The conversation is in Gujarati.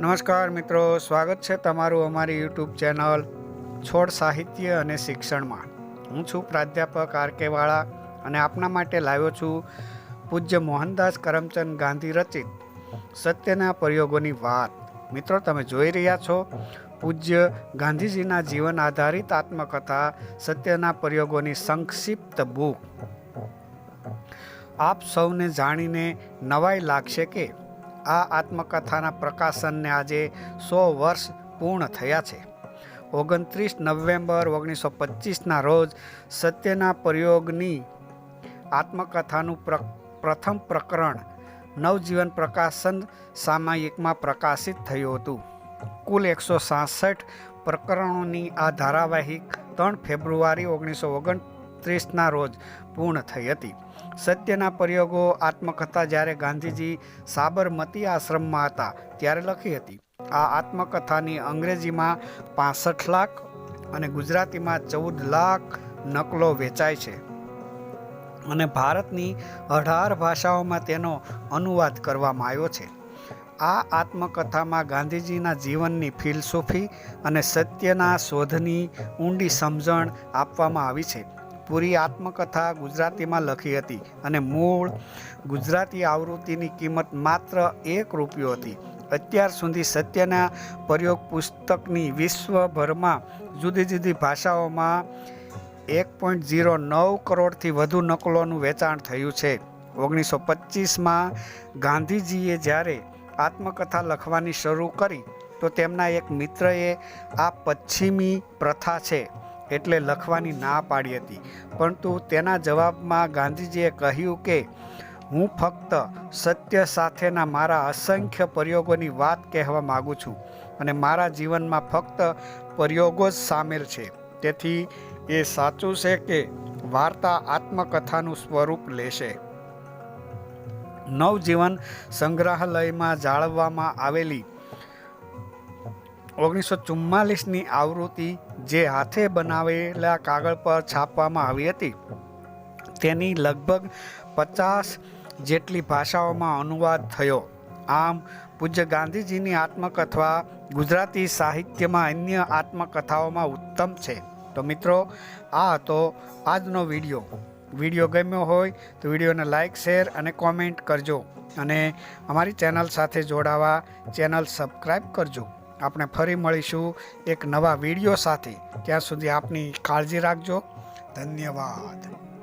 નમસ્કાર મિત્રો, સ્વાગત છે તમારું અમારી યુટ્યુબ ચેનલ છોડ સાહિત્ય અને શિક્ષણમાં. હું છું પ્રાધ્યાપક આર કે વાળા અને આપના માટે લાવ્યો છું પૂજ્ય મોહનદાસ કરમચંદ ગાંધી રચિત સત્યના પ્રયોગોની વાત. મિત્રો, તમે જોઈ રહ્યા છો, પૂજ્ય ગાંધીજીના જીવન આધારિત આત્મકથા, સત્યના પ્રયોગોની સંક્ષિપ્ત બુક. આપ સૌને જાણીને નવાઈ લાગશે કે આ આત્મકથાના પ્રકાશનને આજે સો વર્ષ પૂર્ણ થયા છે. ઓગણત્રીસ નવેમ્બર ઓગણીસો પચીસના રોજ સત્યના પ્રયોગની આત્મકથાનું પ્ર, પ્રથમ પ્રકરણ નવજીવન પ્રકાશન સામાયિકમાં પ્રકાશિત થયું હતું. કુલ એકસો સાસઠ પ્રકરણોની આ ધારાવાહિક ત્રણ ફેબ્રુઆરી ઓગણીસો ઓગણત્રીસના રોજ પૂર્ણ થઈ હતી. સત્યના પ્રયોગો આત્મકથા જ્યારે ગાંધીજી સાબરમતી આશ્રમમાં હતા ત્યારે લખી હતી. આ આત્મકથાની અંગ્રેજીમાં પાસઠ લાખ અને ગુજરાતીમાં ચૌદ લાખ નકલો વેચાય છે. અને ભારતની અઢાર ભાષાઓમાં તેનો અનુવાદ કરવામાં આવ્યો છે. આ આત્મકથામાં ગાંધીજીના જીવનની ફિલસૂફી અને સત્યના શોધની ઊંડી સમજણ આપવામાં આવી છે. પૂરી આત્મકથા ગુજરાતીમાં લખી હતી અને મૂળ ગુજરાતી આવૃત્તિની કિંમત માત્ર એક રૂપિયો હતી. અત્યાર સુધી સત્યના પ્રયોગ પુસ્તકની વિશ્વભરમાં જુદી જુદી ભાષાઓમાં એક પોઈન્ટ ઝીરો નવ કરોડથી વધુ નકલોનું વેચાણ થયું છે. ઓગણીસો પચીસમાં ગાંધીજીએ જ્યારે આત્મકથા લખવાની શરૂ કરી, તો તેમના એક મિત્રએ આ પશ્ચિમી પ્રથા છે. એટલે લખવાની ના પાડી હતી. પરંતુ તેના જવાબમાં ગાંધીજીએ કહ્યું કે, હું ફક્ત સત્ય સાથેના મારા અસંખ્ય પ્રયોગોની વાત કહેવા માગું છું અને મારા જીવનમાં ફક્ત પ્રયોગો જ સામેલ છે. તેથી એ સાચું છે કે વાર્તા આત્મકથાનું સ્વરૂપ લેશે. નવજીવન સંગ્રહાલયમાં જાળવવામાં આવેલી ઓગણીસો ચુમ્માલીસની આવૃત્તિ જે હાથે બનાવેલા કાગળ પર છાપવામાં આવી હતી, તેની લગભગ પચાસ જેટલી ભાષાઓમાં અનુવાદ થયો. આમ, પૂજ્ય ગાંધીજીની આત્મકથા ગુજરાતી સાહિત્યમાં અન્ય આત્મકથાઓમાં ઉત્તમ છે. તો મિત્રો, આ હતો આજનો વીડિયો. વીડિયો ગમ્યો હોય તો વિડીયોને લાઇક શેર અને કોમેન્ટ કરજો. અને અમારી ચેનલ સાથે જોડાવા ચેનલ સબસ્ક્રાઈબ કરજો. આપણે ફરી મળીશું એક નવા વીડિયો સાથે. ત્યાં સુધી આપની કાળજી રાખજો. ધન્યવાદ.